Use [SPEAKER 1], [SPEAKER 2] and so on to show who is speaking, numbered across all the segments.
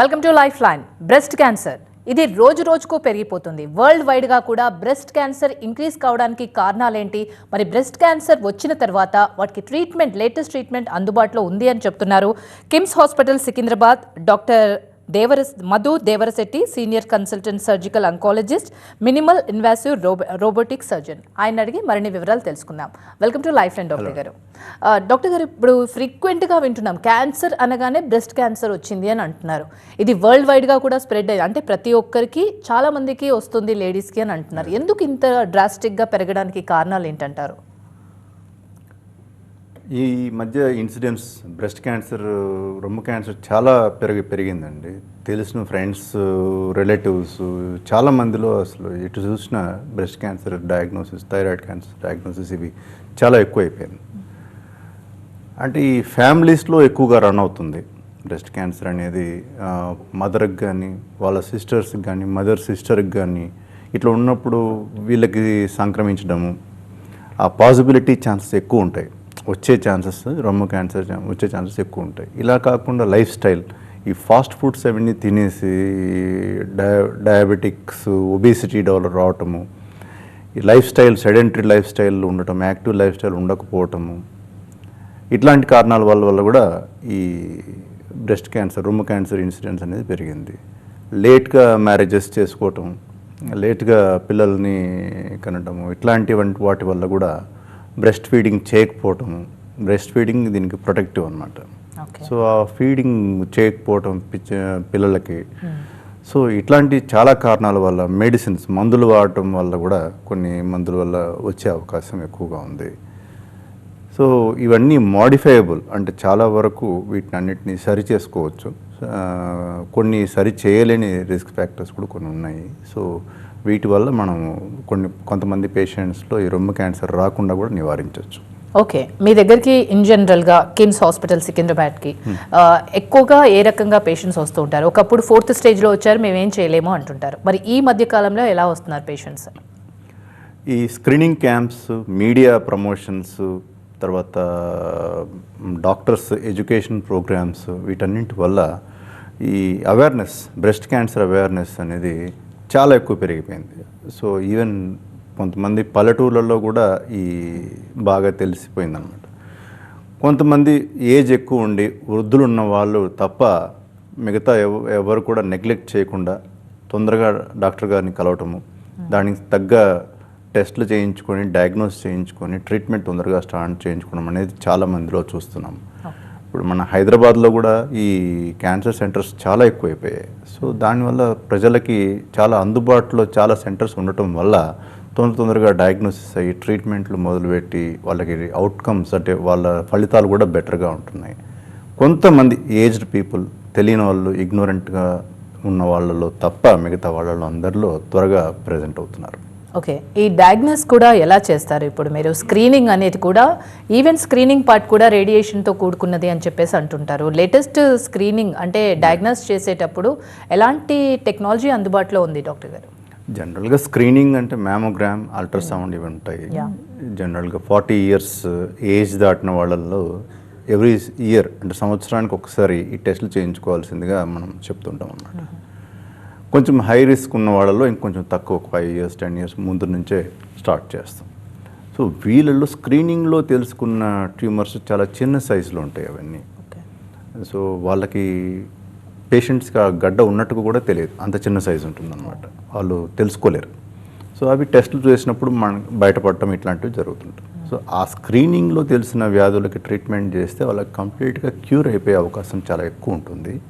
[SPEAKER 1] Welcome to life line breast cancer ఇది రోజు రోజుకు పెరిగిపోతుంది. వరల్డ్ వైడ్గా కూడా బ్రెస్ట్ క్యాన్సర్ ఇంక్రీజ్ కావడానికి కారణాలేంటి? మరి బ్రెస్ట్ క్యాన్సర్ వచ్చిన తర్వాత వాటికి ట్రీట్మెంట్ లేటెస్ట్ ట్రీట్మెంట్ అందుబాటులో ఉంది అని చెప్తున్నారు. KIMS hospital Secunderabad doctor Devaras Madhu Devarashetti senior consultant surgical oncologist minimal invasive robo robotic surgeon. ఆయన అడిగి మరిన్ని వివరాలు తెలుసుకుందాం. Welcome to life line doctor గారు. డాక్టర్ గారు ఇప్పుడు ఫ్రీక్వెంట్గా వింటున్నాం. క్యాన్సర్ అనగానే బ్రెస్ట్ క్యాన్సర్ వచ్చింది అని అంటున్నారు. ఇది వరల్డ్ వైడ్గా కూడా స్ప్రెడ్ అయ్యి అంటే ప్రతి ఒక్కరికి చాలా మందికి వస్తుంది లేడీస్కి అని అంటున్నారు. ఎందుకు ఇంత డ్రాస్టిక్గా పెరగడానికి కారణాలు ఏంటంటారు?
[SPEAKER 2] ఈ మధ్య ఇన్సిడెంట్స్ బ్రెస్ట్ క్యాన్సర్ రొమ్ము క్యాన్సర్ చాలా పెరిగి పెరిగిందండి. తెలిసిన ఫ్రెండ్స్ రిలేటివ్స్ చాలా మందిలో అసలు ఎటు చూసిన breast cancer diagnosis thyroid cancer diagnosis ఇవి చాలా ఎక్కువైపోయింది. అంటే ఈ ఫ్యామిలీస్లో ఎక్కువగా రన్ అవుతుంది బ్రెస్ట్ క్యాన్సర్ అనేది. మదర్కి కానీ వాళ్ళ సిస్టర్స్కి కానీ మదర్ సిస్టర్కి కానీ ఇట్లా ఉన్నప్పుడు వీళ్ళకి సంక్రమించడము ఆ పాసిబిలిటీ ఛాన్సెస్ ఎక్కువ ఉంటాయి. వచ్చే ఛాన్సెస్ రొమ్ము క్యాన్సర్ వచ్చే ఛాన్సెస్ ఎక్కువ ఉంటాయి. ఇలా కాకుండా లైఫ్ స్టైల్ ఈ ఫాస్ట్ ఫుడ్స్ అవన్నీ తినేసి డయా డయాబెటిక్స్ ఒబేసిటీ డెవలప్ రావటము ఈ life style sedentary life style ఉండటం యాక్టివ్ లైఫ్ స్టైల్ ఉండకపోవటము ఇట్లాంటి కారణాల వల్ల వల్ల కూడా ఈ బ్రెస్ట్ క్యాన్సర్ రొమ్ము క్యాన్సర్ ఇన్సిడెంట్స్ అనేది పెరిగింది. లేట్గా మ్యారేజెస్ చేసుకోవటం లేట్గా పిల్లల్ని కనటము ఇట్లాంటి వంటి వాటి వల్ల కూడా బ్రెస్ట్ ఫీడింగ్ చేయకపోవటము బ్రెస్ట్ ఫీడింగ్ దీనికి ప్రొటెక్టివ్ అనమాట సో ఆ ఫీడింగ్ చేయకపోవటం పిచ్చ- పిల్లలకి సో ఇట్లాంటి చాలా కారణాల వల్ల మెడిసిన్స్ మందులు వాడటం వల్ల కూడా కొన్ని మందుల వల్ల వచ్చే అవకాశం ఎక్కువగా ఉంది. సో ఇవన్నీ మోడిఫైయబుల్ అంటే చాలా వరకు వీటిని అన్నిటిని సరి చేసుకోవచ్చు. కొన్ని సరి చేయలేని రిస్క్ ఫ్యాక్టర్స్ కూడా కొన్ని ఉన్నాయి. సో వీటి వల్ల మనం కొన్ని కొంతమంది పేషెంట్స్లో ఈ రొమ్ము క్యాన్సర్ రాకుండా కూడా నివారించవచ్చు.
[SPEAKER 1] ఓకే. మీ దగ్గరికి ఇన్ జనరల్గా కిమ్స్ హాస్పిటల్ సికింద్రాబాద్కి ఎక్కువగా ఏ రకంగా పేషెంట్స్ వస్తూ ఉంటారు? ఒకప్పుడు ఫోర్త్ స్టేజ్లో వచ్చారు మేమేం చేయలేము అంటుంటారు. మరి ఈ మధ్య కాలంలో ఎలా వస్తున్నారు పేషెంట్స్?
[SPEAKER 2] ఈ స్క్రీనింగ్ క్యాంప్స్ మీడియా ప్రమోషన్స్ తర్వాత డాక్టర్స్ ఎడ్యుకేషన్ ప్రోగ్రామ్స్ వీటన్నింటి వల్ల ఈ అవేర్నెస్ బ్రెస్ట్ క్యాన్సర్ అవేర్నెస్ అనేది చాలా ఎక్కువ పెరిగిపోయింది. సో ఈవెన్ కొంతమంది పల్లెటూర్లలో కూడా ఈ బాగా తెలిసిపోయిందన్నమాట. కొంతమంది ఏజ్ ఎక్కువ ఉండి వృద్ధులు ఉన్న వాళ్ళు తప్ప మిగతా ఎవ ఎవరు కూడా నెగ్లెక్ట్ చేయకుండా తొందరగా డాక్టర్ గారిని కలవటము దానికి తగ్గ టెస్టులు చేయించుకొని డయాగ్నోస్ చేయించుకొని ట్రీట్మెంట్ తొందరగా స్టార్ట్ చేయించుకోవడం అనేది చాలా మందిలో చూస్తున్నాం. ఇప్పుడు మన హైదరాబాద్లో కూడా ఈ క్యాన్సర్ సెంటర్స్ చాలా ఎక్కువైపోయాయి. సో దానివల్ల ప్రజలకి చాలా అందుబాటులో చాలా సెంటర్స్ ఉండటం వల్ల తొందర తొందరగా డయాగ్నోసిస్ అయ్యి ట్రీట్మెంట్లు మొదలుపెట్టి వాళ్ళకి అవుట్కమ్స్ అంటే వాళ్ళ ఫలితాలు కూడా బెటర్గా ఉంటున్నాయి. కొంతమంది ఏజ్డ్ పీపుల్ తెలియని వాళ్ళు ఇగ్నోరెంట్గా ఉన్న వాళ్ళలో తప్ప మిగతా వాళ్ళలో అందరిలో త్వరగా ప్రజెంట్ అవుతున్నారు.
[SPEAKER 1] ఓకే. ఈ డయాగ్నోస్ కూడా ఎలా చేస్తారు? ఇప్పుడు మీరు స్క్రీనింగ్ అనేది కూడా ఈవెన్ స్క్రీనింగ్ పార్ట్ కూడా రేడియేషన్తో కూడుకున్నది అని చెప్పేసి అంటుంటారు. లేటెస్ట్ స్క్రీనింగ్ అంటే డయాగ్నోస్ చేసేటప్పుడు ఎలాంటి టెక్నాలజీ అందుబాటులో ఉంది డాక్టర్ గారు?
[SPEAKER 2] జనరల్గా స్క్రీనింగ్ అంటే మ్యామోగ్రామ్ అల్ట్రాసౌండ్ ఇవి ఉంటాయి. జనరల్గా ఫార్టీ ఇయర్స్ ఏజ్ దాటిన వాళ్ళల్లో ఎవ్రీ ఇయర్ అంటే సంవత్సరానికి ఒకసారి ఈ టెస్టులు చేయించుకోవాల్సిందిగా మనం చెప్తుంటాం అన్నమాట. కొంచెం హై రిస్క్ ఉన్న వాళ్ళలో ఇంకొంచెం తక్కువ ఒక ఫైవ్ ఇయర్స్ టెన్ ఇయర్స్ ముందు నుంచే స్టార్ట్ చేస్తాం. సో వీళ్ళల్లో స్క్రీనింగ్లో తెలుసుకున్న ట్యూమర్స్ చాలా చిన్న సైజులో ఉంటాయి అవన్నీ. సో వాళ్ళకి పేషెంట్స్కి ఆ గడ్డ ఉన్నట్టుగా కూడా తెలియదు. అంత చిన్న సైజు ఉంటుందన్నమాట. వాళ్ళు తెలుసుకోలేరు. సో అవి టెస్టులు చేసినప్పుడు మన బయటపడటం ఇట్లాంటివి జరుగుతుంటాయి. సో ఆ స్క్రీనింగ్లో తెలిసిన వ్యాధులకి ట్రీట్మెంట్ చేస్తే వాళ్ళకి కంప్లీట్గా క్యూర్ అయిపోయే అవకాశం చాలా ఎక్కువ ఉంటుంది.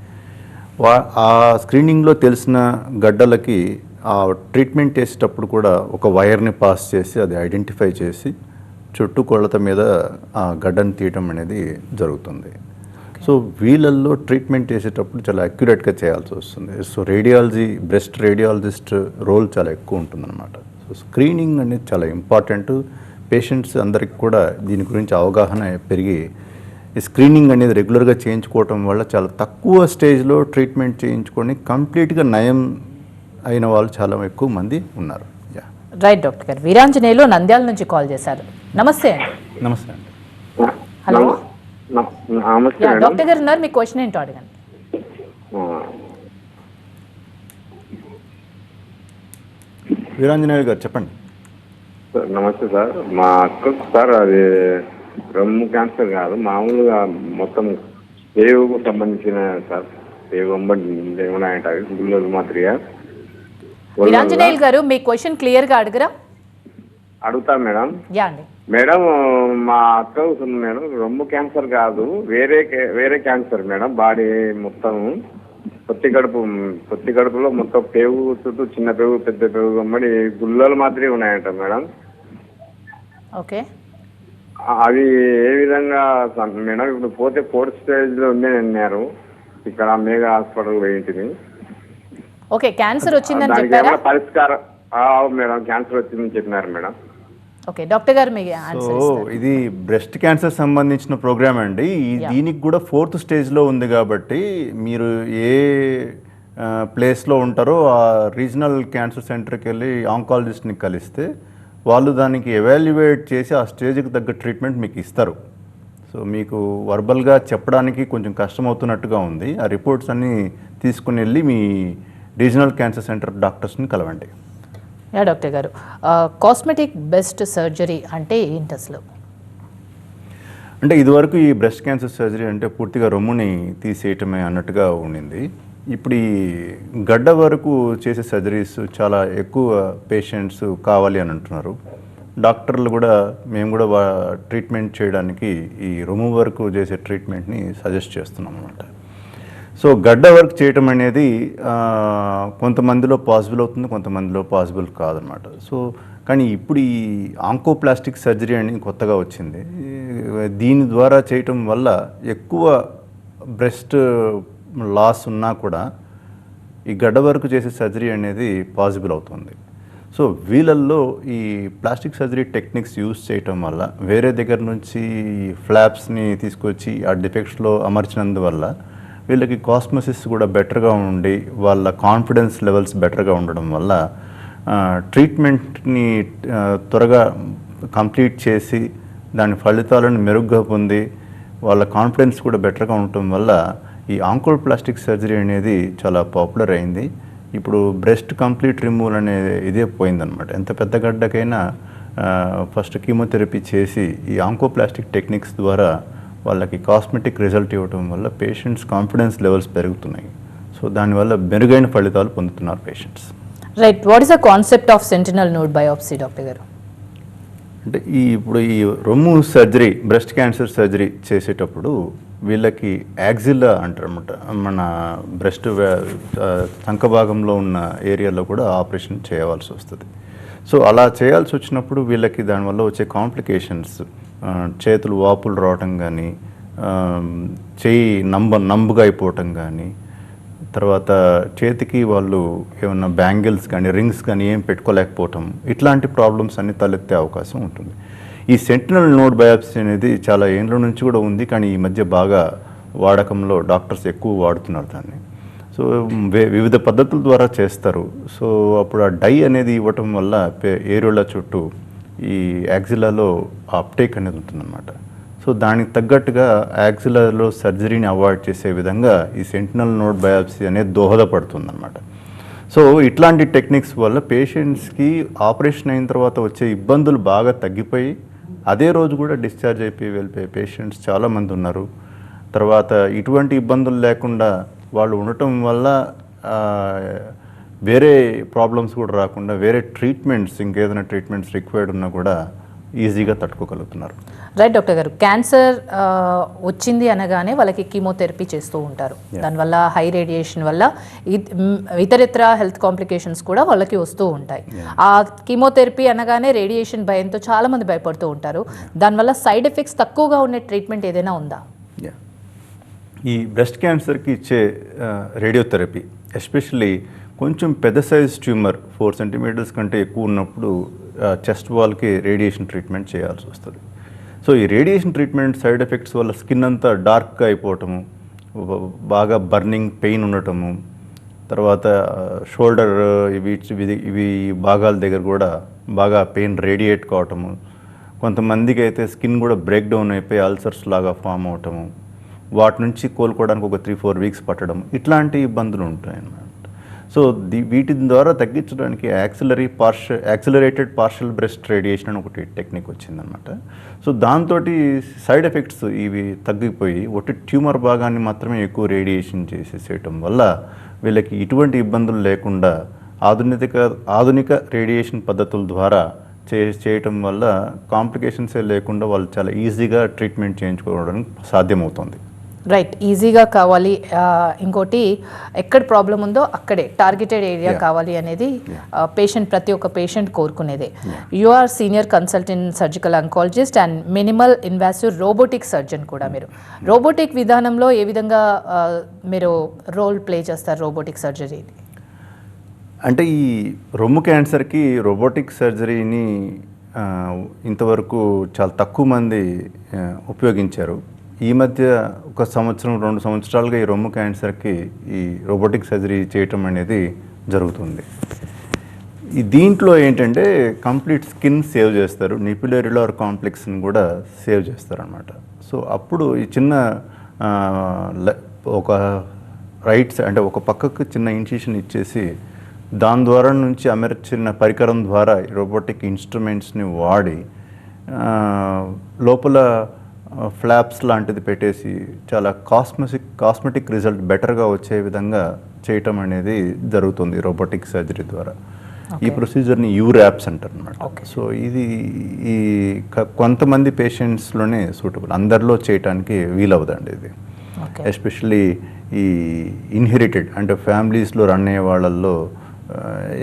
[SPEAKER 2] వా ఆ స్క్రీనింగ్లో తెలిసిన గడ్డలకి ఆ ట్రీట్మెంట్ చేసేటప్పుడు కూడా ఒక వైర్ని పాస్ చేసి అది ఐడెంటిఫై చేసి చుట్టూ కొలత మీద ఆ గడ్డను తీయటం అనేది జరుగుతుంది. సో వీళ్ళల్లో ట్రీట్మెంట్ చేసేటప్పుడు చాలా అక్యురేట్గా చేయాల్సి వస్తుంది. So radiology breast radiologist role చాలా ఎక్కువ ఉంటుందన్నమాట. సో స్క్రీనింగ్ అనేది చాలా ఇంపార్టెంట్ పేషెంట్స్ అందరికి కూడా దీని గురించి అవగాహన పెరిగి ఈ స్క్రీనింగ్ అనేది రెగ్యులర్గా చేయించుకోవటం వల్ల చాలా తక్కువ స్టేజ్లో ట్రీట్మెంట్ చేయించుకొని కంప్లీట్గా నయం అయిన వాళ్ళు చాలా ఎక్కువ మంది ఉన్నారు.
[SPEAKER 1] రైట్ డాక్టర్ గారు. వీరాంజనేయులు నంద్యాల నుంచి కాల్ చేశారు. నమస్తే అండి.
[SPEAKER 2] నమస్తే అండి.
[SPEAKER 1] హలో. డాక్టర్ గారు ఉన్నారు. మీ క్వశ్చన్ ఏంటో అడగండి.
[SPEAKER 2] వీరాంజనేయులు గారు చెప్పండి.
[SPEAKER 3] నమస్తే సార్. మా అక్క సార్ అది రొమ్ము క్యాన్సర్ కాదు మామూలుగా మొత్తం పేగుకు సంబంధించిన సార్ పేగు ఏమైనా అంటారు గుళ్ళలు మాదిరిగా.
[SPEAKER 1] వీరాంజనేయులు గారు మీ క్వశ్చన్ క్లియర్గా అడగరా?
[SPEAKER 3] అడుగుతా మేడం. మేడం మా అక్కకు ఉంది మేడం. రొమ్ము క్యాన్సర్ కాదు వేరే వేరే క్యాన్సర్ మేడం బాడీ మొత్తం పొత్తి కడుపు పొత్తి కడుపులో మొత్తం పేగు చుట్టూ చిన్న పేగు పెద్ద పేగు గమ్మడి గుళ్ళలు మాదిరి ఉన్నాయంట మేడం.
[SPEAKER 1] ఓకే.
[SPEAKER 3] అది ఏ విధంగా మేడం ఇప్పుడు పోతే ఫోర్త్ స్టేజ్లో ఉంది అన్నారు. ఇక్కడ మేఘా హాస్పిటల్ పోయింటిని
[SPEAKER 1] ఓకే క్యాన్సర్ వచ్చిందని
[SPEAKER 3] దానికి
[SPEAKER 1] చెప్పారా?
[SPEAKER 3] ఏమైనా పరిష్కారం? ఆ, అవును మేడం క్యాన్సర్ వచ్చిందని చెప్పినారు మేడం.
[SPEAKER 1] ఓకే డాక్టర్ గారు మీ
[SPEAKER 2] సో
[SPEAKER 1] ఆన్సర్
[SPEAKER 2] ఇది బ్రెస్ట్ క్యాన్సర్ సంబంధించిన ప్రోగ్రామ్ అండి. ఈ దీనికి కూడా ఫోర్త్ స్టేజ్లో ఉంది కాబట్టి మీరు ఏ ప్లేస్లో ఉంటారో ఆ రీజనల్ క్యాన్సర్ సెంటర్కి వెళ్ళి ఆంకాలజిస్ట్ని కలిస్తే వాళ్ళు దానికి ఎవాల్యుయేట్ చేసి ఆ స్టేజ్కి తగ్గ ట్రీట్మెంట్ మీకు ఇస్తారు. సో మీకు వర్బల్గా చెప్పడానికి కొంచెం కష్టమవుతున్నట్టుగా ఉంది. ఆ రిపోర్ట్స్ అన్నీ తీసుకుని వెళ్ళి మీ రీజనల్ క్యాన్సర్ సెంటర్ డాక్టర్స్ని కలవండి.
[SPEAKER 1] యా డాక్టర్ గారు. కాస్మెటిక్ బెస్ట్ సర్జరీ అంటే ఏంటి అసలు?
[SPEAKER 2] అంటే ఇదివరకు ఈ బ్రెస్ట్ క్యాన్సర్ సర్జరీ అంటే పూర్తిగా రొమ్ముని తీసేయటమే అన్నట్టుగా ఉండింది. ఇప్పుడు ఈ గడ్డ వరకు చేసే సర్జరీస్ చాలా ఎక్కువ పేషెంట్స్ కావాలి అని అంటున్నారు. డాక్టర్లు కూడా మేము కూడా వా ట్రీట్మెంట్ చేయడానికి ఈ రొమ్ము వరకు చేసే ట్రీట్మెంట్ని సజెస్ట్ చేస్తున్నాం అనమాట సో గడ్డ వర్క్ చేయటం అనేది కొంతమందిలో పాసిబుల్ అవుతుంది కొంతమందిలో పాసిబుల్ కాదనమాట సో కానీ ఇప్పుడు ఈ ఆంకోప్లాస్టిక్ సర్జరీ అని కొత్తగా వచ్చింది. దీని ద్వారా చేయటం వల్ల ఎక్కువ బ్రెస్ట్ లాస్ ఉన్నా కూడా ఈ గడ్డ వరకు చేసే సర్జరీ అనేది పాసిబుల్ అవుతుంది. సో వీళ్ళల్లో ఈ ప్లాస్టిక్ సర్జరీ టెక్నిక్స్ యూస్ చేయటం వల్ల వేరే దగ్గర నుంచి ఫ్లాప్స్ని తీసుకొచ్చి ఆ డిఫెక్ట్స్లో అమర్చినందువల్ల వీళ్ళకి కాస్మోసిస్ కూడా బెటర్గా ఉండి వాళ్ళ కాన్ఫిడెన్స్ లెవెల్స్ బెటర్గా ఉండడం వల్ల ట్రీట్మెంట్ని త్వరగా కంప్లీట్ చేసి దాని ఫలితాలను మెరుగ్గా పొంది వాళ్ళ కాన్ఫిడెన్స్ కూడా బెటర్గా ఉండటం వల్ల ఈ ఆంకోల్ ప్లాస్టిక్ సర్జరీ అనేది చాలా పాపులర్ అయింది. ఇప్పుడు బ్రెస్ట్ కంప్లీట్ రిమూవల్ అనే ఇదే పోయిందనమాట ఎంత పెద్ద గడ్డకైనా ఫస్ట్ కీమోథెరపీ చేసి ఈ ఆంకోప్లాస్టిక్ టెక్నిక్స్ ద్వారా వాళ్ళకి కాస్మెటిక్ రిజల్ట్ ఇవ్వడం వల్ల పేషెంట్స్ కాన్ఫిడెన్స్ లెవెల్స్ పెరుగుతున్నాయి. సో దానివల్ల మెరుగైన ఫలితాలు పొందుతున్నారు patients.
[SPEAKER 1] Right. What is the concept of sentinel node biopsy doctor గారు?
[SPEAKER 2] అంటే ఈ ఇప్పుడు ఈ రొమ్ము సర్జరీ బ్రెస్ట్ క్యాన్సర్ సర్జరీ చేసేటప్పుడు వీళ్ళకి యాక్సిల్లా అంటారు అనమాట మన బ్రెస్ట్ చంక భాగంలో ఉన్న ఏరియాలో కూడా ఆపరేషన్ చేయవలసి వస్తుంది. సో అలా చేయాల్సి వచ్చినప్పుడు వీళ్ళకి దానివల్ల వచ్చే కాంప్లికేషన్స్ చేతులు వాపులు రావటం కానీ చేయి నంబ నంబుగా అయిపోవటం కానీ తర్వాత చేతికి వాళ్ళు ఏమన్నా బ్యాంగిల్స్ కానీ రింగ్స్ కానీ ఏం పెట్టుకోలేకపోవటం ఇట్లాంటి ప్రాబ్లమ్స్ అన్నీ తలెత్తే అవకాశం ఉంటుంది. ఈ సెంటినల్ నోడ్ బయాప్సీ అనేది చాలా ఏండ్ల నుంచి కూడా ఉంది కానీ ఈ మధ్య బాగా వాడకంలో డాక్టర్స్ ఎక్కువ వాడుతున్నారు దాన్ని. సో వివిధ పద్ధతుల ద్వారా చేస్తారు. సో అప్పుడు ఆ డై అనేది ఇవ్వటం వల్ల పే- చుట్టూ ఈ యాక్సిలాలో అప్టేక్ అనేది ఉంటుందన్నమాట. సో దానికి తగ్గట్టుగా యాక్సిలాలో సర్జరీని అవాయిడ్ చేసే విధంగా ఈ సెంటినల్ నోడ్ బయాప్సీ అనేది దోహదపడుతుందన్నమాట. సో ఇట్లాంటి టెక్నిక్స్ వల్ల పేషెంట్స్కి ఆపరేషన్ అయిన తర్వాత వచ్చే ఇబ్బందులు బాగా తగ్గిపోయి అదే రోజు కూడా డిశ్చార్జ్ అయిపోయి వెళ్ళిపోయే పేషెంట్స్ చాలామంది ఉన్నారు. తర్వాత ఇటువంటి ఇబ్బందులు లేకుండా వాళ్ళు ఉండటం వల్ల వేరే ప్రాబ్లమ్స్ కూడా రాకుండా వేరే ట్రీట్మెంట్స్ ఇంకేదైనా ట్రీట్మెంట్స్ రిక్వైర్డ్ ఉన్నా కూడా ఈజీగా తట్టుకోగలుగుతున్నారు.
[SPEAKER 1] రైట్ డాక్టర్ గారు. క్యాన్సర్ వచ్చింది అనగానే వాళ్ళకి కీమోథెరపీ చేస్తూ ఉంటారు. దానివల్ల హై రేడియేషన్ వల్ల ఇతరితర హెల్త్ కాంప్లికేషన్స్ కూడా వాళ్ళకి వస్తూ ఉంటాయి. ఆ కీమోథెరపీ అనగానే రేడియేషన్ భయంతో చాలా మంది భయపడుతూ ఉంటారు. దానివల్ల సైడ్ ఎఫెక్ట్స్ తక్కువగా ఉండే ట్రీట్మెంట్ ఏదైనా ఉందా?
[SPEAKER 2] ఈ బ్రెస్ట్ క్యాన్సర్కి ఇచ్చే రేడియోథెరపీ ఎస్పెషల్లీ కొంచెం పెద్ద సైజ్ ట్యూమర్ ఫోర్ సెంటీమీటర్స్ కంటే ఎక్కువ ఉన్నప్పుడు చెస్ట్ వాల్కి రేడియేషన్ ట్రీట్మెంట్ చేయాల్సి వస్తుంది. సో ఈ రేడియేషన్ ట్రీట్మెంట్ సైడ్ ఎఫెక్ట్స్ వల్ల స్కిన్ అంతా డార్క్గా అయిపోవటము బాగా బర్నింగ్ పెయిన్ ఉండటము తర్వాత షోల్డర్ ఇవి ఇవి ఇవి భాగాల దగ్గర కూడా బాగా పెయిన్ రేడియేట్ కావటము కొంతమందికి అయితే స్కిన్ కూడా బ్రేక్ డౌన్ అయిపోయి అల్సర్స్ లాగా ఫామ్ అవటము వాటి నుంచి కోలుకోవడానికి ఒక త్రీ ఫోర్ వీక్స్ పట్టడం ఇట్లాంటి ఇబ్బందులు ఉంటాయి అన్నమాట సో ది వీటి ద్వారా తగ్గించడానికి axillary partial accelerated partial breast radiation అని ఒకటి టెక్నిక్ వచ్చిందనమాట సో దాంతో సైడ్ ఎఫెక్ట్స్ ఇవి తగ్గిపోయి ఒకటి ట్యూమర్ భాగాన్ని మాత్రమే ఎక్కువ రేడియేషన్ చేసేసేయటం వల్ల వీళ్ళకి ఇటువంటి ఇబ్బందులు లేకుండా ఆధునిక ఆధునిక రేడియేషన్ పద్ధతుల ద్వారా చే చేయటం వల్ల కాంప్లికేషన్సే లేకుండా వాళ్ళు చాలా ఈజీగా ట్రీట్మెంట్ చేయించుకోవడానికి సాధ్యమవుతుంది.
[SPEAKER 1] రైట్ ఈజీగా కావాలి. ఇంకోటి ఎక్కడ ప్రాబ్లం ఉందో అక్కడే టార్గెటెడ్ ఏరియా. కావాలి అనేది పేషెంట్ ప్రతి ఒక్క patient కోరుకునేదే. You are senior consultant surgical oncologist and minimal invasive robotic surgeon కూడా మీరు. రోబోటిక్ విధానంలో ఏ విధంగా మీరు రోల్ ప్లే చేస్తారు రోబోటిక్ సర్జరీ
[SPEAKER 2] అంటే ఈ రొమ్ము క్యాన్సర్కి రోబోటిక్ సర్జరీని ఇంతవరకు చాలా తక్కువ మంది ఉపయోగించారు. ఈ మధ్య ఒక సంవత్సరం రెండు సంవత్సరాలుగా ఈ రొమ్ము క్యాన్సర్కి ఈ రోబోటిక్ సర్జరీ చేయటం అనేది జరుగుతుంది. ఈ దీంట్లో ఏంటంటే కంప్లీట్ స్కిన్ సేవ్ చేస్తారు నిపులరిలార్ కాంప్లెక్స్ని కూడా సేవ్ చేస్తారు సో అప్పుడు ఈ చిన్న ల- ఒక రైట్స్ అంటే ఒక పక్కకు చిన్న ఇన్సిషన్ ఇచ్చేసి దాని ద్వారా నుంచి అమర్చిన పరికరం ద్వారా రోబోటిక్ ఇన్స్ట్రుమెంట్స్ని వాడి లోపల ఫ్లాప్స్ లాంటిది పెట్టేసి చాలా కాస్మెటిక్ కాస్మెటిక్ రిజల్ట్ బెటర్గా వచ్చే విధంగా చేయటం అనేది జరుగుతుంది రోబోటిక్ సర్జరీ ద్వారా. ఈ ప్రొసీజర్ని యూరాప్స్ అంటారు అనమాట సో ఇది ఈ కొంతమంది పేషెంట్స్లోనే సూటబుల్ అందరిలో చేయటానికి వీలవదండి ఇది. ఎస్పెషల్లీ ఈ ఇన్హెరిటెడ్ అంటే ఫ్యామిలీస్లో రన్ అయ్యే వాళ్ళల్లో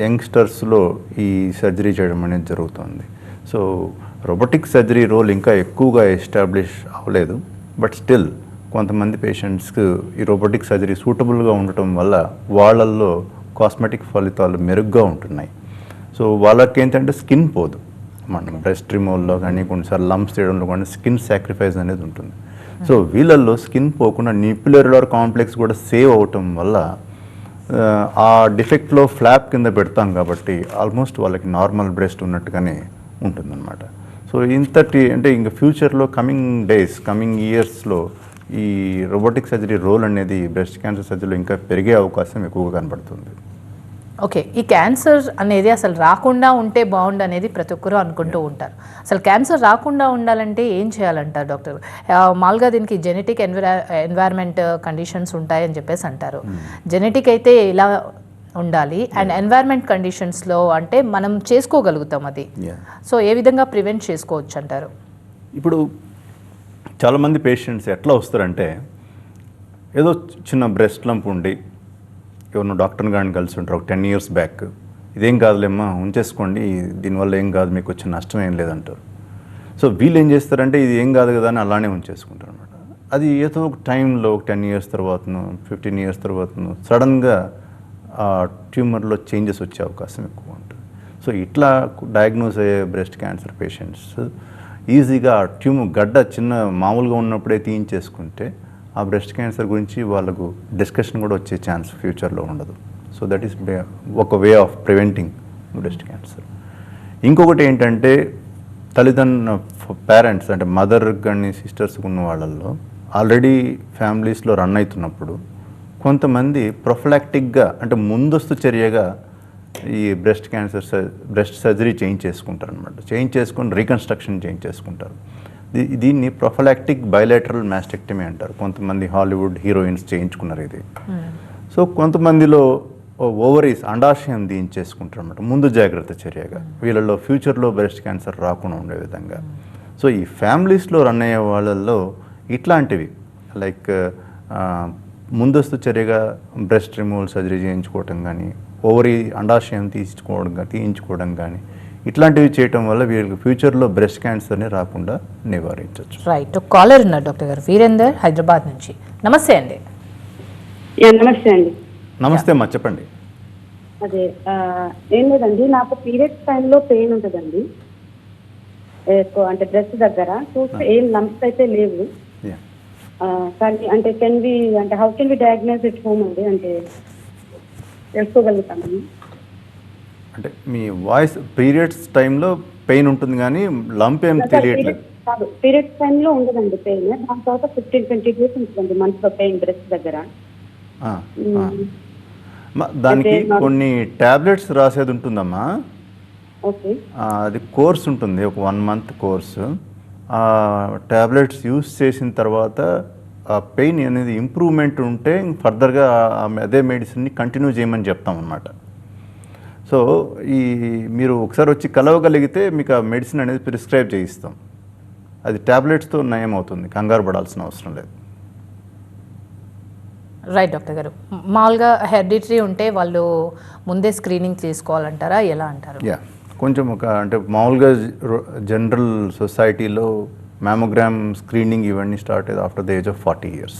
[SPEAKER 2] యంగ్స్టర్స్లో ఈ సర్జరీ చేయడం అనేది జరుగుతుంది. సో రోబోటిక్ సర్జరీ రోల్ ఇంకా ఎక్కువగా ఎస్టాబ్లిష్ అవ్వలేదు. బట్ స్టిల్ కొంతమంది పేషెంట్స్కి ఈ రోబోటిక్ సర్జరీ సూటబుల్గా ఉండటం వల్ల వాళ్ళల్లో కాస్మెటిక్ ఫలితాలు మెరుగ్గా ఉంటున్నాయి. సో వాళ్ళకి ఏంటంటే స్కిన్ పోదు. మనం బ్రెస్ట్ రిమూవల్లో కానీ కొన్నిసార్లు లంప్స్ చేయడంలో కానీ స్కిన్ సాక్రిఫైస్ అనేది ఉంటుంది. సో వీళ్ళల్లో స్కిన్ పోకుండా నిపులర్ కాంప్లెక్స్ కూడా సేవ్ అవటం వల్ల ఆ, ఆ డిఫెక్ట్లో ఫ్లాప్ కింద పెడతాం కాబట్టి ఆల్మోస్ట్ వాళ్ళకి నార్మల్ బ్రెస్ట్ ఉన్నట్టుగానే ఉంటుందన్నమాట. సో ఇంతటి అంటే ఇంకా ఫ్యూచర్లో కమింగ్ డేస్ కమింగ్ ఇయర్స్లో ఈ రోబోటిక్ సర్జరీ రోల్ అనేది బ్రెస్ట్ క్యాన్సర్ సర్జరీలో ఇంకా పెరిగే అవకాశం ఎక్కువగా కనబడుతుంది.
[SPEAKER 1] ఓకే. ఈ క్యాన్సర్ అనేది అసలు రాకుండా ఉంటే బాగుండు అనేది ప్రతి ఒక్కరూ అనుకుంటూ ఉంటారు. అసలు క్యాన్సర్ రాకుండా ఉండాలంటే ఏం చేయాలంటారు డాక్టర్? మామూలుగా దీనికి జెనెటిక్ ఎన్విరా ఎన్వైర్న్మెంట్ కండిషన్స్ ఉంటాయని చెప్పేసి అంటారు. జెనెటిక్ అయితే ఇలా ఉండాలి. అండ్ ఎన్వైర్న్మెంట్ కండిషన్స్లో అంటే మనం చేసుకోగలుగుతాం అది. సో ఏ విధంగా ప్రివెంట్ చేసుకోవచ్చు అంటారు?
[SPEAKER 2] ఇప్పుడు చాలామంది పేషెంట్స్ ఎట్లా వస్తారంటే ఏదో చిన్న బ్రెస్ట్ లంప్ ఉండి ఎవరినో డాక్టర్ని కానీ కలిసి ఉంటారు ఒక టెన్ ఇయర్స్ బ్యాక్ ఇదేం కాదులేమ్మా ఉంచేసుకోండి దీనివల్ల ఏం కాదు మీకు వచ్చే నష్టం ఏం లేదంటారు. సో వీళ్ళు ఏం చేస్తారంటే ఇది ఏం కాదు కదా అని అలానే ఉంచేసుకుంటారు అనమాట అది ఏదో ఒక టైంలో ఒక టెన్ ఇయర్స్ తర్వాతను ఫిఫ్టీన్ ఇయర్స్ తర్వాతను సడన్గా ట్యూమర్లో చేంజెస్ వచ్చే అవకాశం ఎక్కువ ఉంటుంది. సో ఇట్లా డయాగ్నోస్ అయ్యే బ్రెస్ట్ క్యాన్సర్ పేషెంట్స్ ఈజీగా ఆ ట్యూమర్ గడ్డ చిన్న మామూలుగా ఉన్నప్పుడే తీయించేసుకుంటే ఆ బ్రెస్ట్ క్యాన్సర్ గురించి వాళ్ళకు డిస్కషన్ కూడా వచ్చే ఛాన్స్ ఫ్యూచర్లో ఉండదు. సో దట్ ఈస్ ఒక way of preventing breast cancer. ఇంకొకటి ఏంటంటే తల్లిదండ్రుల పేరెంట్స్ అంటే మదర్ కానీ సిస్టర్స్ ఉన్న వాళ్ళల్లో ఆల్రెడీ ఫ్యామిలీస్లో రన్ అవుతున్నప్పుడు కొంతమంది ప్రొఫలాక్టిక్గా అంటే ముందస్తు చర్యగా ఈ బ్రెస్ట్ క్యాన్సర్ బ్రెస్ట్ సర్జరీ చేయించేసుకుంటారు అనమాట చేయించేసుకొని రీకన్స్ట్రక్షన్ చేయించేసుకుంటారు. దీ- దీన్ని ప్రొఫలాక్టిక్ బయలేటరల్ మ్యాస్టెక్టమీ అంటారు. కొంతమంది హాలీవుడ్ హీరోయిన్స్ చేయించుకున్నారు ఇది. సో కొంతమందిలో ఓవరీస్ అండాశయం దీయించేసుకుంటారు అనమాట ముందు జాగ్రత్త చర్యగా. వీళ్ళలో ఫ్యూచర్లో బ్రెస్ట్ క్యాన్సర్ రాకుండా ఉండే విధంగా. సో ఈ ఫ్యామిలీస్లో రన్ అయ్యే వాళ్ళల్లో ఇట్లాంటివి. లైక్ ముందస్తు చర్యగా బ్రెస్ట్ రిమూవల్ సర్జరీ చేయించుకోవటం కానీ ఓవరీ అండాశయం తీసుకోవడం గా- తీయించుకోవడం కానీ ఇట్లాంటివి చేయటం వల్ల వీళ్ళకి ఫ్యూచర్లో బ్రెస్ట్ క్యాన్సర్ని రాకుండా నివారించవచ్చు
[SPEAKER 1] రైట్ కాలర్ ఉన్నారు డాక్టర్ గారు. వీరేందర్ హైదరాబాద్ నుంచి. నమస్తే అండి.
[SPEAKER 4] యా, నమస్తే అండి.
[SPEAKER 2] నమస్తే అమ్మా చెప్పండి.
[SPEAKER 4] అదే ఏం లేదండి. నాకు పీరియడ్స్ టైంలో పెయిన్ ఉంటుందండి. ఎక్కువ అంటే డ్రెస్ దగ్గర. చూస్తే ఏం లంప్స్ అయితే లేవు. కానీ అంటే కెన్ వి అంటే how can we diagnose it home అండి? అంటే తెలుసుకోగలుగుతాము?
[SPEAKER 2] అంటే మీ వాయిస్ పీరియడ్స్ టైంలో పెయిన్ ఉంటుంది కానీ లంప్ ఏం తెలియట్లేదు.
[SPEAKER 4] కాదు. పీరియడ్స్ టైంలో ఉండదండి పెయిన్ దాని తర్వాత ఫిఫ్టీన్ ట్వంటీ డేస్ ఉంటుందండి మంత్లో పెయిన్ డ్రెస్ దగ్గర.
[SPEAKER 2] దానికి కొన్ని టాబ్లెట్స్ రాసేది ఉంటుందమ్మా.
[SPEAKER 4] ఓకే.
[SPEAKER 2] అది కోర్స్ ఉంటుంది. ఒక వన్ మంత్ కోర్సు ఆ టాబ్లెట్స్ యూస్ చేసిన తర్వాత ఆ పెయిన్ అనేది ఇంప్రూవ్మెంట్ ఉంటే ఫర్దర్గా అదే మెడిసిన్ని కంటిన్యూ చేయమని చెప్తాం అనమాట సో ఈ మీరు ఒకసారి వచ్చి కలవగలిగితే మీకు ఆ మెడిసిన్ అనేది ప్రిస్క్రైబ్ చేయిస్తాం. అది టాబ్లెట్స్తో నయం అవుతుంది కంగారు పడాల్సిన అవసరం లేదు.
[SPEAKER 1] రైట్ డాక్టర్ గారు. మామూలుగా హెరిడిటరీ ఉంటే వాళ్ళు ముందే స్క్రీనింగ్ తీసుకోవాలంటారా ఎలా అంటారు?
[SPEAKER 2] యా. కొంచెం ఒక అంటే మామూలుగా జనరల్ సొసైటీలో మ్యామోగ్రామ్ స్క్రీనింగ్ ఇవన్నీ స్టార్ట్ అయ్యేది after the age of forty years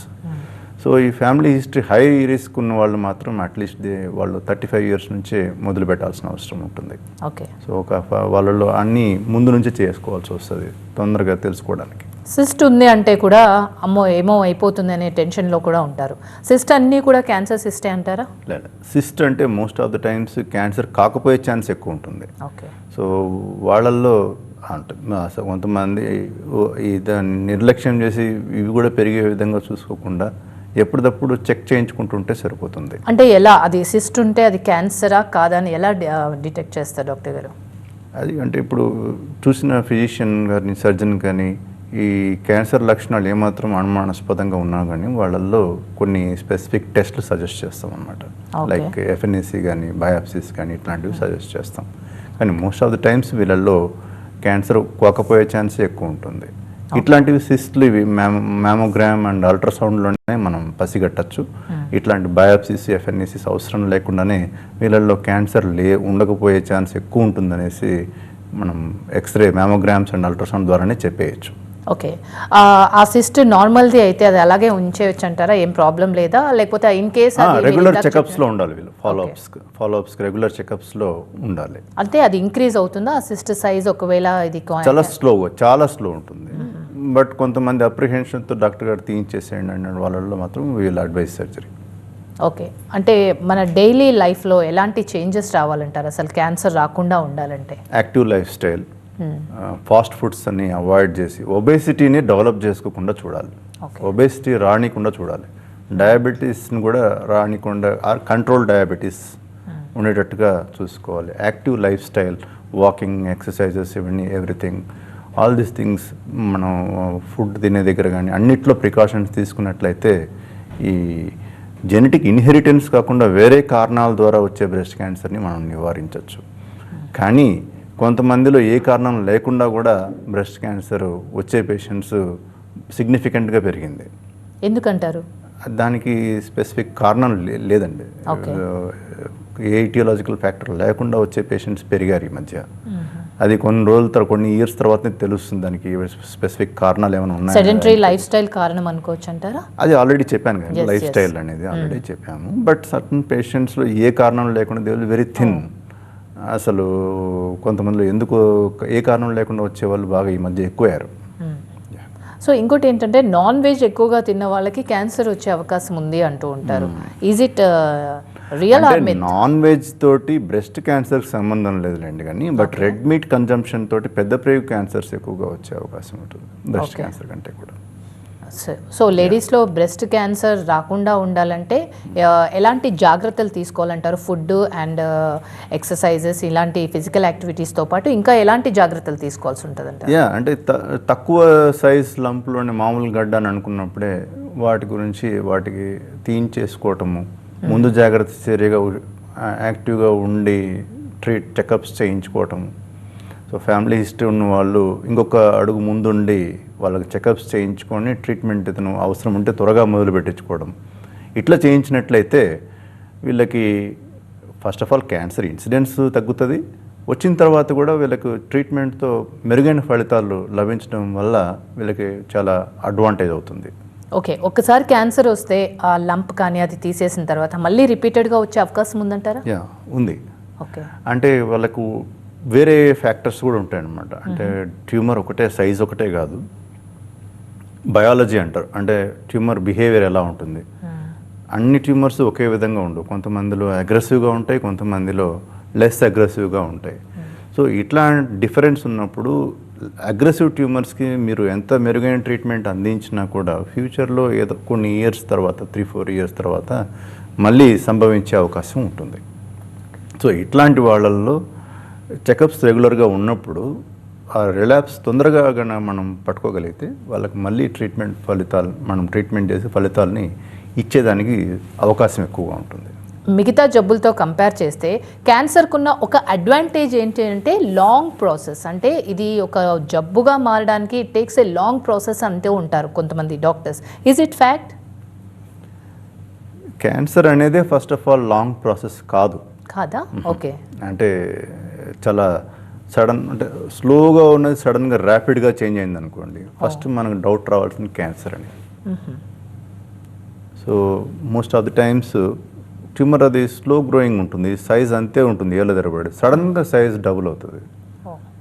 [SPEAKER 2] so ఈ ఫ్యామిలీ హిస్టరీ హై రిస్క్ ఉన్న వాళ్ళు మాత్రం అట్లీస్ట్ వాళ్ళు థర్టీ ఫైవ్ ఇయర్స్ నుంచే మొదలు పెట్టాల్సిన అవసరం ఉంటుంది.
[SPEAKER 1] ఓకే
[SPEAKER 2] సో ఒక వాళ్ళలో అన్నీ ముందు నుంచే చేసుకోవాల్సి వస్తుంది తొందరగా తెలుసుకోవడానికి.
[SPEAKER 1] సిస్ట్ ఉంది అంటే కూడా అమ్మో ఏమో అయిపోతుంది అనే టెన్షన్లో కూడా ఉంటారు. సిస్ట్ అన్నీ కూడా క్యాన్సర్ సిస్టే అంటారా?
[SPEAKER 2] లేదు సిస్ట్ అంటే most of the times cancer కాకపోయే chance ఎక్కువ ఉంటుంది.
[SPEAKER 1] ఓకే.
[SPEAKER 2] సో వాళ్ళల్లో అంటే అసలు కొంతమంది దాన్ని నిర్లక్ష్యం చేసి ఇవి కూడా పెరిగే విధంగా చూసుకోకుండా ఎప్పటికప్పుడు చెక్ చేయించుకుంటుంటే సరిపోతుంది.
[SPEAKER 1] అంటే ఎలా? అది సిస్ట్ ఉంటే అది క్యాన్సరా కాదా అని ఎలా డిటెక్ట్ చేస్తారు డాక్టర్ గారు?
[SPEAKER 2] అది అంటే ఇప్పుడు చూసిన ఫిజిషియన్ కానీ సర్జన్ కానీ ఈ క్యాన్సర్ లక్షణాలు ఏమాత్రం అనుమానాస్పదంగా ఉన్నా కానీ వాళ్ళల్లో కొన్ని స్పెసిఫిక్ టెస్ట్లు సజెస్ట్ చేస్తాం అనమాట. లైక్ ఎఫ్ఎన్ఎస్సి కానీ బయాప్సిస్ కానీ ఇట్లాంటివి సజెస్ట్ చేస్తాం. కానీ మోస్ట్ ఆఫ్ ద టైమ్స్ వీళ్ళల్లో క్యాన్సర్ కోకపోయే ఛాన్స్ ఎక్కువ ఉంటుంది. ఇట్లాంటివి సిస్ట్లు ఇవి మ్యామోగ్రామ్ అండ్ అల్ట్రాసౌండ్లోనే మనం పసిగట్టచ్చు. ఇట్లాంటి బయాప్సిస్ ఎఫ్ఎన్ఎసిస్ అవసరం లేకుండానే వీళ్ళల్లో క్యాన్సర్ లే ఉండకపోయే ఛాన్స్ ఎక్కువ ఉంటుందనేసి మనం ఎక్స్రే మ్యామోగ్రామ్స్ అండ్ అల్ట్రాసౌండ్ ద్వారానే చెప్పేయచ్చు.
[SPEAKER 1] ఓకే. ఆ, సిస్ట్ నార్మల్ది అయితే అది అలాగే ఉంచేయచ్చు అంటారా ఏం ప్రాబ్లం లేదా? లేకపోతే ఇన్ కేస్
[SPEAKER 2] రెగ్యులర్ చెకప్స్లో ఉండాలి వీళ్ళు. ఫాలోఅప్స్ ఫాలోఅప్స్ రెగ్యులర్ చెకప్స్లో ఉండాలి.
[SPEAKER 1] అంటే అది ఇంక్రీజ్ అవుతుందా? ఆ సిస్ట్ సైజ్ ఒకవేళ ఇది
[SPEAKER 2] చాలా స్లో చాలా స్లో ఉంటుంది. బట్ కొంతమంది అప్రిహెన్షన్తో డాక్టర్ గారు తీయించేసేయండి అన్న వాళ్ళలో మాత్రం వీళ్ళు అడ్వైస్ సర్జరీ
[SPEAKER 1] ఓకే అంటే మన డైలీ లైఫ్లో ఎలాంటి చేంజెస్ రావాలంటారు? అసలు క్యాన్సర్ రాకుండా ఉండాలంటే.
[SPEAKER 2] Active life style fast foods అన్ని అవాయిడ్ చేసి ఒబేసిటీని డెవలప్ చేసుకోకుండా చూడాలి. ఒబేసిటీ రానికుండా చూడాలి. డయాబెటీస్ని కూడా రానికుండా కంట్రోల్ డయాబెటీస్ ఉండేటట్టుగా చూసుకోవాలి. Active life style walking exercises ఇవన్నీ ఎవ్రీథింగ్. ఆల్ దీస్ థింగ్స్ మనం ఫుడ్ తినే దగ్గర కానీ అన్నిట్లో ప్రికాషన్స్ తీసుకున్నట్లయితే ఈ జెనెటిక్ ఇన్హెరిటెన్స్ కాకుండా వేరే కారణాల ద్వారా వచ్చే బ్రెస్ట్ క్యాన్సర్ని మనం నివారించవచ్చు కానీ కొంతమందిలో ఏ కారణం లేకుండా కూడా బ్రెస్ట్ క్యాన్సర్ వచ్చే పేషెంట్స్ సిగ్నిఫికెంట్గా పెరిగింది.
[SPEAKER 1] ఎందుకంటారు?
[SPEAKER 2] దానికి స్పెసిఫిక్ కారణం లేదండి. ఏ ఇటియాలజికల్ ఫ్యాక్టర్ లేకుండా వచ్చే పేషెంట్స్ పెరిగారు ఈ మధ్య. అది కొన్ని రోజుల తర్వాత కొన్ని ఇయర్స్ తర్వాతనే తెలుస్తుంది దానికి స్పెసిఫిక్ కారణాలు ఏమైనా
[SPEAKER 1] సెడెంటరీ
[SPEAKER 2] ఉన్నాయి
[SPEAKER 1] లైఫ్ స్టైల్ కారణం అనుకోవచ్చు అంటారా
[SPEAKER 2] అది ఆల్రెడీ చెప్పాను కదా లైఫ్. స్టైల్ అనేది ఆల్రెడీ చెప్పాము. బట్ సర్టన్ పేషెంట్స్లో ఏ కారణం లేకుండా దే వెరీ థిన్ అసలు కొంతమందిలో ఎందుకు ఏ కారణం లేకుండా వచ్చే వాళ్ళు బాగా ఈ మధ్య ఎక్కువయ్యారు.
[SPEAKER 1] సో ఇంకోటి ఏంటంటే నాన్ వెజ్ ఎక్కువగా తిన్న వాళ్ళకి క్యాన్సర్ వచ్చే అవకాశం ఉంది అంటూ ఉంటారు. Is it real
[SPEAKER 2] non veg తోటి బ్రెస్ట్ క్యాన్సర్ సంబంధం లేదులేండి కానీ బట్ రెడ్ మీట్ కన్జంప్షన్ తోటి పెద్ద ప్రేగు క్యాన్సర్స్ ఎక్కువగా వచ్చే అవకాశం ఉంటుంది బ్రెస్ట్. క్యాన్సర్ కంటే కూడా.
[SPEAKER 1] సో లేడీస్లో బ్రెస్ట్ క్యాన్సర్ రాకుండా ఉండాలంటే ఎలాంటి జాగ్రత్తలు తీసుకోవాలంటారు? ఫుడ్ అండ్ ఎక్సర్సైజెస్ ఇలాంటి ఫిజికల్ యాక్టివిటీస్తో పాటు ఇంకా ఎలాంటి జాగ్రత్తలు తీసుకోవాల్సి ఉంటుందంటారు?
[SPEAKER 2] యా అంటే తక్కువ సైజ్ లంప్లోని మామూలు గడ్డ అని అనుకున్నప్పుడే వాటి గురించి వాటికి తీయించేసుకోవటము ముందు జాగ్రత్త చర్యగా యాక్టివ్గా ఉండి ట్రీట్ చెకప్స్ చేయించుకోవటము. సో ఫ్యామిలీ హిస్టరీ ఉన్న వాళ్ళు ఇంకొక అడుగు ముందుండి వాళ్ళకి చెకప్స్ చేయించుకొని ట్రీట్మెంట్ ఇతను అవసరం ఉంటే త్వరగా మొదలు పెట్టించుకోవడం. ఇట్లా చేయించినట్లయితే వీళ్ళకి first of all cancer incidents తగ్గుతుంది. వచ్చిన తర్వాత కూడా వీళ్ళకు ట్రీట్మెంట్తో మెరుగైన ఫలితాలు లభించడం వల్ల వీళ్ళకి చాలా అడ్వాంటేజ్ అవుతుంది.
[SPEAKER 1] ఓకే ఒక్కసారి క్యాన్సర్ వస్తే ఆ లంప్ కానీ అది తీసేసిన తర్వాత మళ్ళీ రిపీటెడ్గా వచ్చే అవకాశం ఉందంటారా?
[SPEAKER 2] యా ఉంది.
[SPEAKER 1] ఓకే.
[SPEAKER 2] అంటే వాళ్ళకు వేరే ఫ్యాక్టర్స్ కూడా ఉంటాయి అన్నమాట అంటే ట్యూమర్ ఒకటే సైజ్ ఒకటే కాదు. బయాలజీ అంటారు. అంటే ట్యూమర్ బిహేవియర్ ఎలా ఉంటుంది? అన్ని ట్యూమర్స్ ఒకే విధంగా ఉండవు. కొంతమందిలో అగ్రెసివ్గా ఉంటాయి కొంతమందిలో లెస్ అగ్రెసివ్గా ఉంటాయి. సో ఇట్లా డిఫరెన్స్ ఉన్నప్పుడు అగ్రెసివ్ ట్యూమర్స్కి మీరు ఎంత మెరుగైన ట్రీట్మెంట్ అందించినా కూడా ఫ్యూచర్లో ఏదో కొన్ని ఇయర్స్ తర్వాత త్రీ ఫోర్ ఇయర్స్ తర్వాత మళ్ళీ సంభవించే అవకాశం ఉంటుంది. సో ఇట్లాంటి వాళ్ళల్లో చెకప్స్ రెగ్యులర్గా ఉన్నప్పుడు ఆ రిలాప్స్ తొందరగా గన మనం పట్టుకోగలిగితే వాళ్ళకి మళ్ళీ ట్రీట్మెంట్ ఫలితాలు మనం ట్రీట్మెంట్ చేసి ఫలితాలని ఇచ్చేదానికి అవకాశం ఎక్కువగా ఉంటుంది.
[SPEAKER 1] మిగతా జబ్బులతో కంపేర్ చేస్తే క్యాన్సర్కున్న ఒక అడ్వాంటేజ్ ఏంటి అంటే లాంగ్ ప్రాసెస్ అంటే ఇది ఒక జబ్బుగా మారడానికి it takes a long process అంటూ ఉంటారు కొంతమంది doctors is it fact
[SPEAKER 2] cancer అనేదే first of all long process కాదు.
[SPEAKER 1] కాదా? ఓకే.
[SPEAKER 2] అంటే చాలా సడన్ అంటే స్లోగా ఉన్నది సడన్గా ర్యాపిడ్గా చేంజ్ అయింది అనుకోండి ఫస్ట్ మనకు డౌట్ రావాల్సింది క్యాన్సర్ అని. So most of the times tumour అది స్లో గ్రోయింగ్ ఉంటుంది సైజ్ అంతే ఉంటుంది ఏళ్ళ తరబడి. సడన్గా సైజ్ డబుల్ అవుతుంది.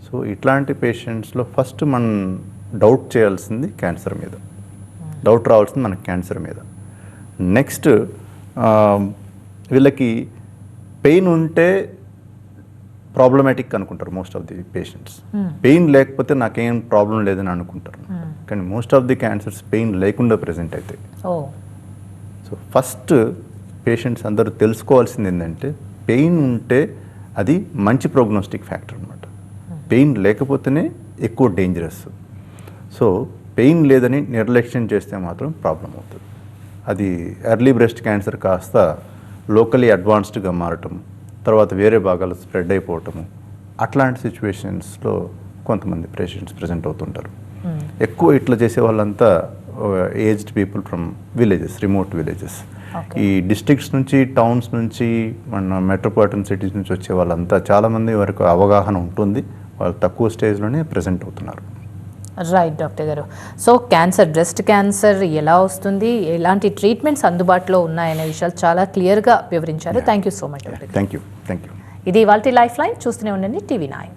[SPEAKER 2] సో ఇట్లాంటి పేషెంట్స్లో ఫస్ట్ మనం డౌట్ చేయాల్సింది క్యాన్సర్ మీద. డౌట్ రావాల్సింది మనకి క్యాన్సర్ మీద. నెక్స్ట్ వీళ్ళకి పెయిన్ ఉంటే ప్రాబ్లమాటిక్ అనుకుంటారు most of the patients pain లేకపోతే నాకేం ప్రాబ్లం లేదని అనుకుంటారు. కానీ most of the cancers pain లేకుండా ప్రెజెంట్ అవుతాయి
[SPEAKER 1] ఓ.
[SPEAKER 2] సో ఫస్ట్ పేషెంట్స్ అందరూ తెలుసుకోవాల్సింది ఏంటంటే పెయిన్ ఉంటే అది మంచి ప్రోగ్నోస్టిక్ ఫ్యాక్టర్ అనమాట పెయిన్ లేకపోతేనే ఎక్కువ డేంజరస్ సో పెయిన్ లేదని నిర్లక్ష్యం చేస్తే మాత్రం ప్రాబ్లం అవుతుంది. అది ఎర్లీ బ్రెస్ట్ క్యాన్సర్ కాస్త లోకలీ అడ్వాన్స్డ్గా మారటం తర్వాత వేరే భాగాలు స్ప్రెడ్ అయిపోవటము. అట్లాంటి సిచ్యువేషన్స్లో కొంతమంది పేషెంట్స్ ప్రజెంట్ అవుతుంటారు. ఎక్కువ ఇట్లా చేసే వాళ్ళంతా aged people from villages remote villages. ఈ డిస్ట్రిక్ట్స్ నుంచి టౌన్స్ నుంచి మన మెట్రోపాలిటన్ సిటీస్ నుంచి వచ్చే వాళ్ళంతా చాలామంది వరకు అవగాహన ఉంటుంది. వాళ్ళు తక్కువ స్టేజ్లోనే ప్రజెంట్ అవుతున్నారు.
[SPEAKER 1] రైట్ డాక్టర్ గారు. సో క్యాన్సర్ బ్రెస్ట్ క్యాన్సర్ ఎలా వస్తుంది? ఎలాంటి ట్రీట్మెంట్స్ అందుబాటులో ఉన్నాయనే విషయాలు చాలా క్లియర్గా వివరించారు. Thank you so much doctor
[SPEAKER 2] thank you thank you
[SPEAKER 1] ఇది వాళ్ళ లైఫ్ లైన్ చూస్తూనే ఉండండి. TV nine.